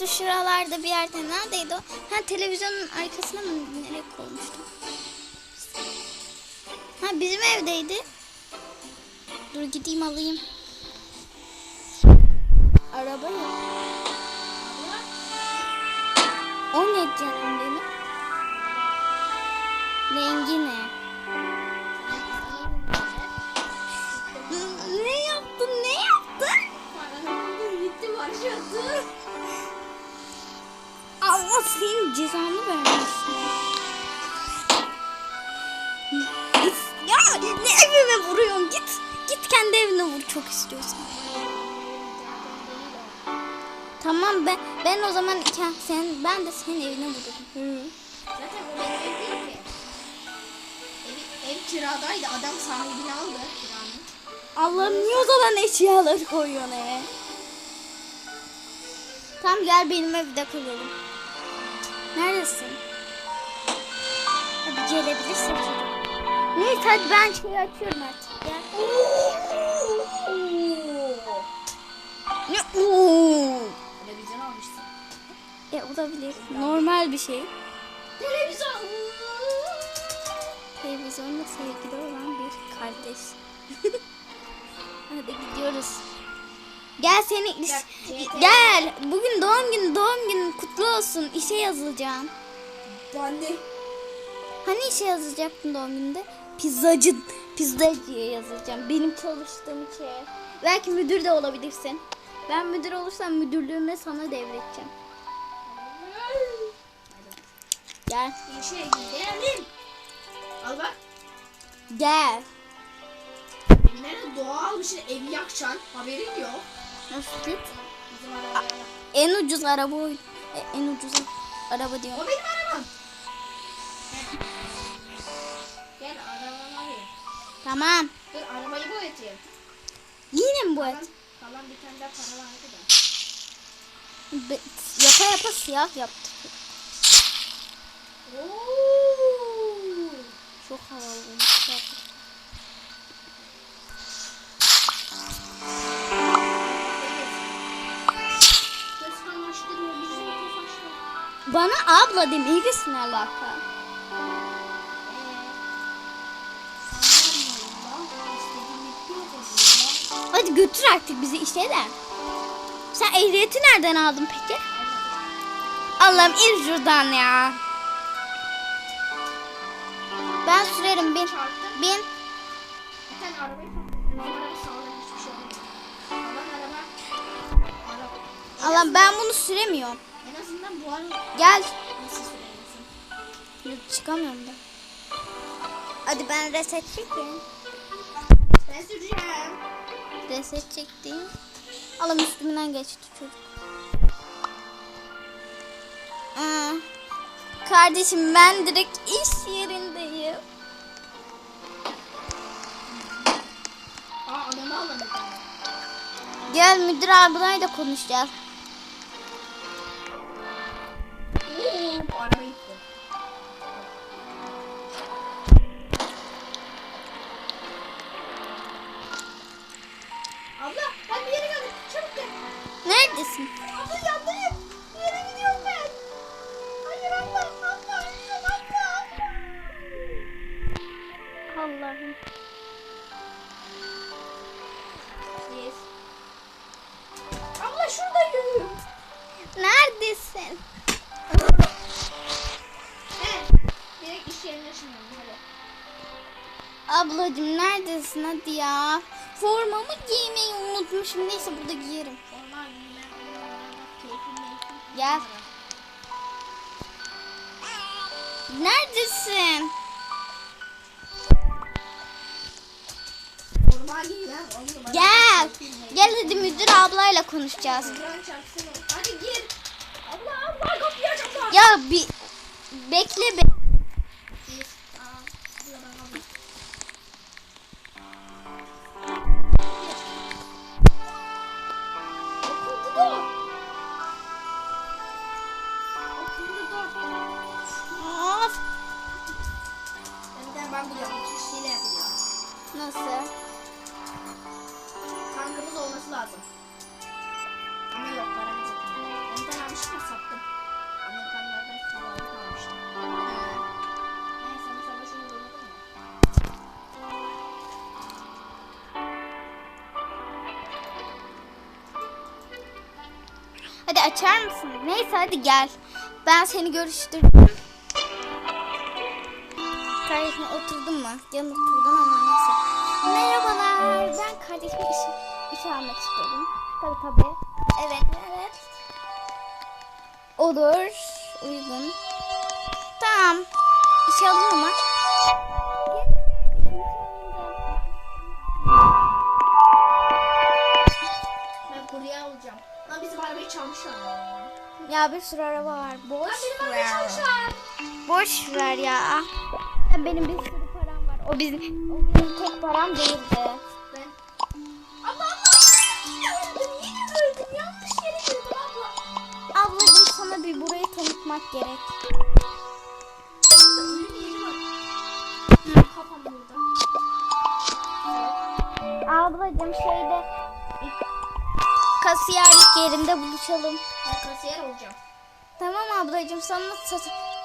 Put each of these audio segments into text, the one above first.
Dur şuralarda bir yerde neredeydi o? Ha televizyonun arkasına mı nereye koymuştum? Ha bizim evdeydi. Dur gideyim alayım. Araba yok. O ne canım benim? Rengi? Ne cezanı vermesin. Ya ne evime vuruyorsun? Git. Git kendi evine vur çok istiyorsan. Tamam ben ben o zaman iken sen ben de senin evine vururum. Zaten o benim ev değil ki. Ev, ev kiradaydı. Adam sahibini aldı kiranın. Allah'ım niye o zaman eşyaları koyuyorsun eve? Tamam gel benim evde kalalım. Neredesin? Hadi gelebilirsin çocuk. Neyse hadi ben şeyi açıyorum artık. Gel. Ne? Televizyon almışsın. E olabilir. Normal bir şey. Televizyon. Televizyonla sevgili olan bir kardeş. Hadi gidiyoruz. Gel seni Gel, gel. Bugün doğum günü doğum günün kutlu olsun. İşe yazılacağım. Ben de. Hani işe yazacaktın doğum gününde? Pizzacı pizzacıya yazacağım. Benim çalıştığım şeye. Belki müdür de olabilirsin. Ben müdür olursam müdürlüğümü sana devredeceğim. Gel. İşe gidelim. Al bak. Gel. Nerede doğa almışsın evi yakacaksın. Haberin yok. Nasıl git? En ucuz araba o. E, En ucuz araba diyor. O benim arabam. Gel arabama ver. Tamam. Dur arabayı boyatayım. Yine mi bu et? Kalan, kalan bir tane daha para vardı da. Be- yapa yapa siyah yaptık. Oo. Bana abla demeyi ne alaka? Hadi götür artık bizi işe de. Sen ehliyeti nereden aldın peki? Allah'ım in şuradan ya. Ben sürerim bin. Bin. Allah'ım ben bunu süremiyorum. Gel. Çıkamıyorum da. Hadi ben reset çekeyim. Ben süreceğim. Reset çektim. Allah'ım üstümden geçti çocuk. Aa, kardeşim ben direkt iş yerindeyim. Aa. Gel müdür abilerle konuşacağız. Abla ben bir yere geldim. Çabuk gel. Neredesin? Abla yandayım. Bir yere gidiyorum ben. Hayır abla. Abla. Abla. Allah'ım. Yes. Abla şuradayım. Neredesin? He. Direkt iş yerine hadi. Ablacığım neredesin hadi ya. Formamı giymeyi unutmuşum. Neyse burada giyerim. Gel. Neredesin? Gel. Gel hadi müdür ablayla konuşacağız. Hadi gir. Abla abla kapıyı aç abla. Ya bir bekle be. Açar mısın? Neyse hadi gel. Ben seni görüştürürüm. Kardeşim oturdun mu? Yan oturdun ama neyse. Merhabalar. Ben kardeşime iş, iş almak istiyorum. Tabii tabii. Evet evet. Olur. Uygun. Tamam. İş alayım mı? Ben kurye alacağım. Lan bizim arabayı çalmışlar. Ya bir sürü araba var. Boş arabayı ver. çalmışlar. Boş ver ya. Benim bir sürü param var. O bizim, o benim tek param değildi. Ben... Abla abla. Yine öldüm. Yanlış yere girdim abla. Ablacığım sana bir burayı tanıtmak gerek. Ablacığım şeyde kasiyerlik yerinde buluşalım. Ben kasiyer olacağım. Tamam ablacığım sana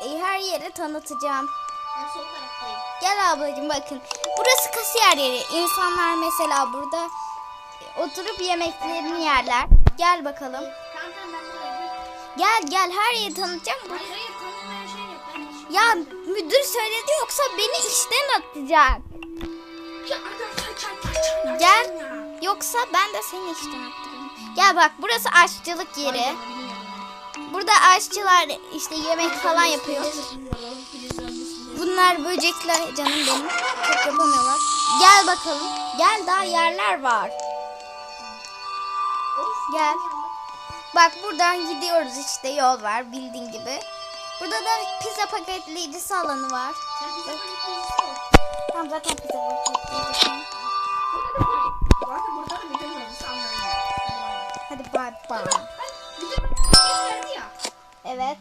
e, her yeri tanıtacağım. Ben sol taraftayım. Gel ablacığım bakın. Burası kasiyer yeri. İnsanlar mesela burada e, oturup yemeklerini yerler. Gel bakalım. Ben. Gel gel her yeri tanıtacağım. Hayır hayır şey. Ben Ya müdür söyledi yoksa beni işten atacak. Ya. Gel. Yoksa ben de seni işten attırırım. Gel bak burası aşçılık yeri. Burada aşçılar işte yemek falan yapıyor. Bunlar böcekler canım benim. Çok yapamıyorlar. Gel bakalım. Gel daha yerler var. Gel. Bak buradan gidiyoruz işte yol var bildiğin gibi. Burada da pizza paketleyicisi alanı var. Sen bize paketleyicisi ol. Tam zaten pizza paketleyicisi. Ya. Evet.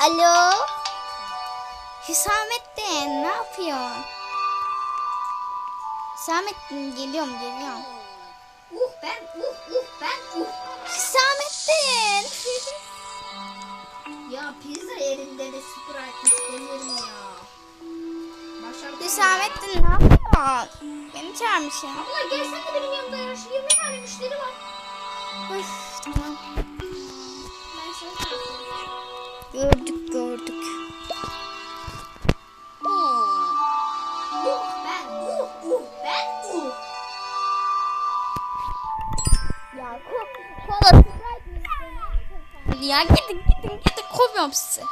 Alo. Hüsamettin ne yapıyorsun? Hüsamettin geliyorum geliyorum. Uh ben, uh uh ben, uh. Hüsamettin. Ya pizza yerinde de Sprite istemiyorum ya. Başar. Hüsamettin ne yapıyorsun? Beni çağırmışsın. Abla gel sen de benim yanımda ya. Şu 20 tane müşteri var. Üf, tamam. Gördük gördük. Ya ko kola? Ya gidin gidin gidin kovuyorum sizi.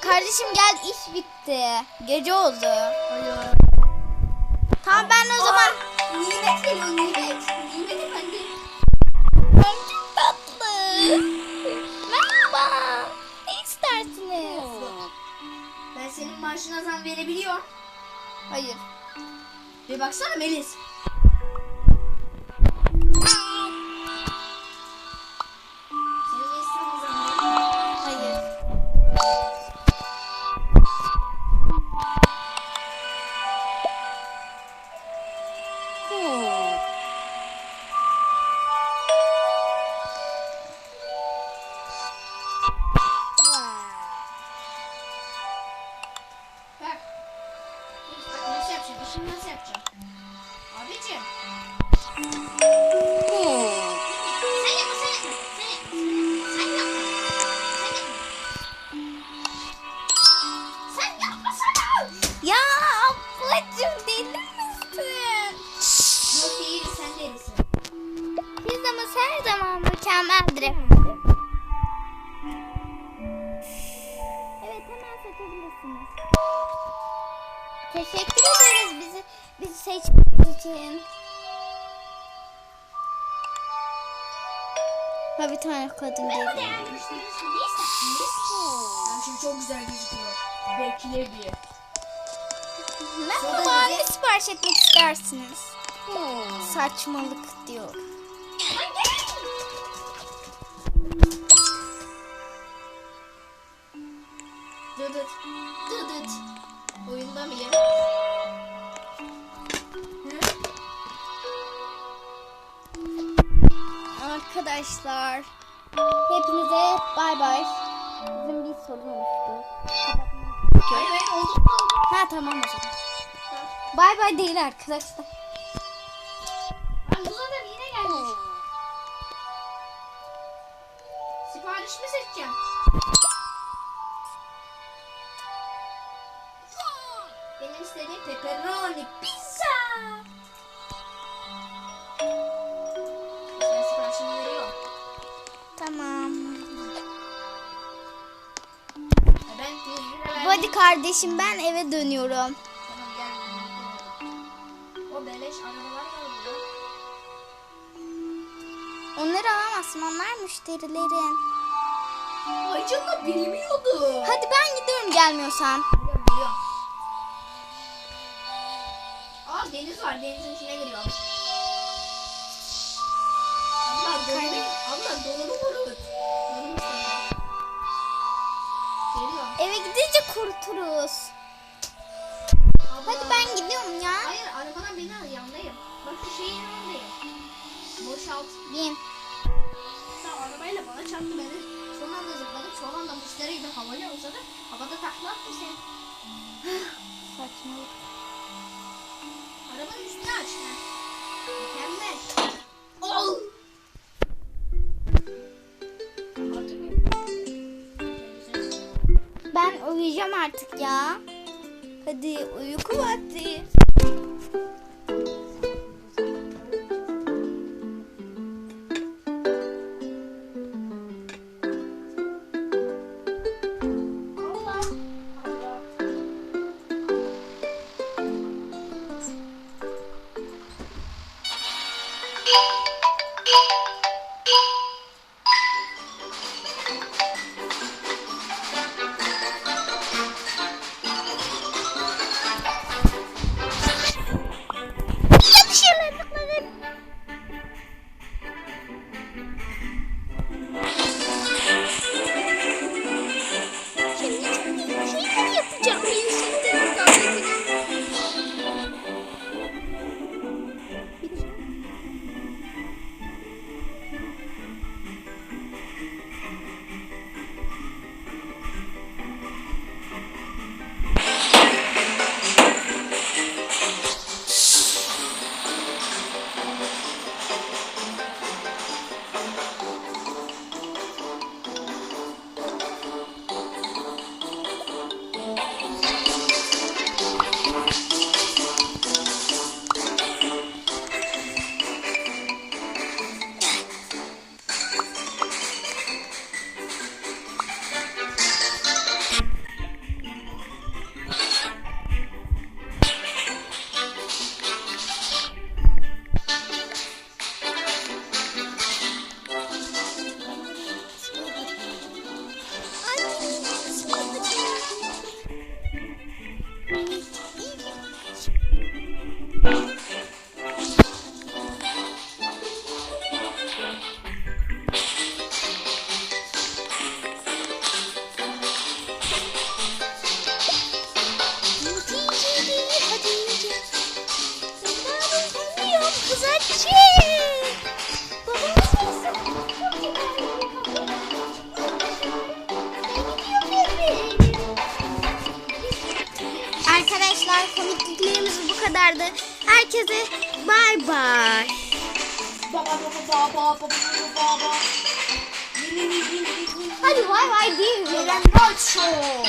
Kardeşim gel iş bitti. Gece oldu. Alo. Tamam ben o zaman... Nimet geliyor Nimet. Nimet efendi. Ay, Çok tatlı. Merhaba. Ne istersiniz? Ben senin maaşına zam verebiliyorum. Hayır. Bir baksana Melis. Bir tane kadın geliyor. Ben şimdi çok güzel gözüküyor. Bekle bir. Merhaba ne sipariş etmek istersiniz? Saçmalık diyor. Dıdıt. Dıdıt. Oyunda mıyım? Arkadaşlar hepinize bay bay. Bizim bir sorun mu oldu? Ha tamam o zaman. Bay bay değil arkadaşlar. Ben bu zaten yine gelmiş. Sipariş mi seçeceğim? Benim istediğim pepperoni pizza. Kardeşim ben eve dönüyorum. Tamam gel. O beleş arabalar var burada. Onları alamazsın onlar müşterilerin. Ay canım bilmiyordum. Hadi ben gidiyorum gelmiyorsan. Biliyorum biliyorum. Aa deniz var denizin içine giriyor. Abla donunu, abla donunu kurut. Eve gidince kuruturuz. Abla. Hadi ben gidiyorum ya. Hayır arabadan beni al yandayım. Bak şu şeyin önündeyim. Boşalt. Bin. Sen arabayla bana çarptı beni. Son anda zıpladım. Son anda müşteri gibi havaya uzadı. Havada takla attı sen. Saçmalık. Arabanın üstünü aç. Mükemmel. Ol. Artık ya. Hadi uyku vakti. Arkadaşlar komikliklerimiz bu kadardı. Herkese bay bay. Hadi bay bay değil. Eren Show.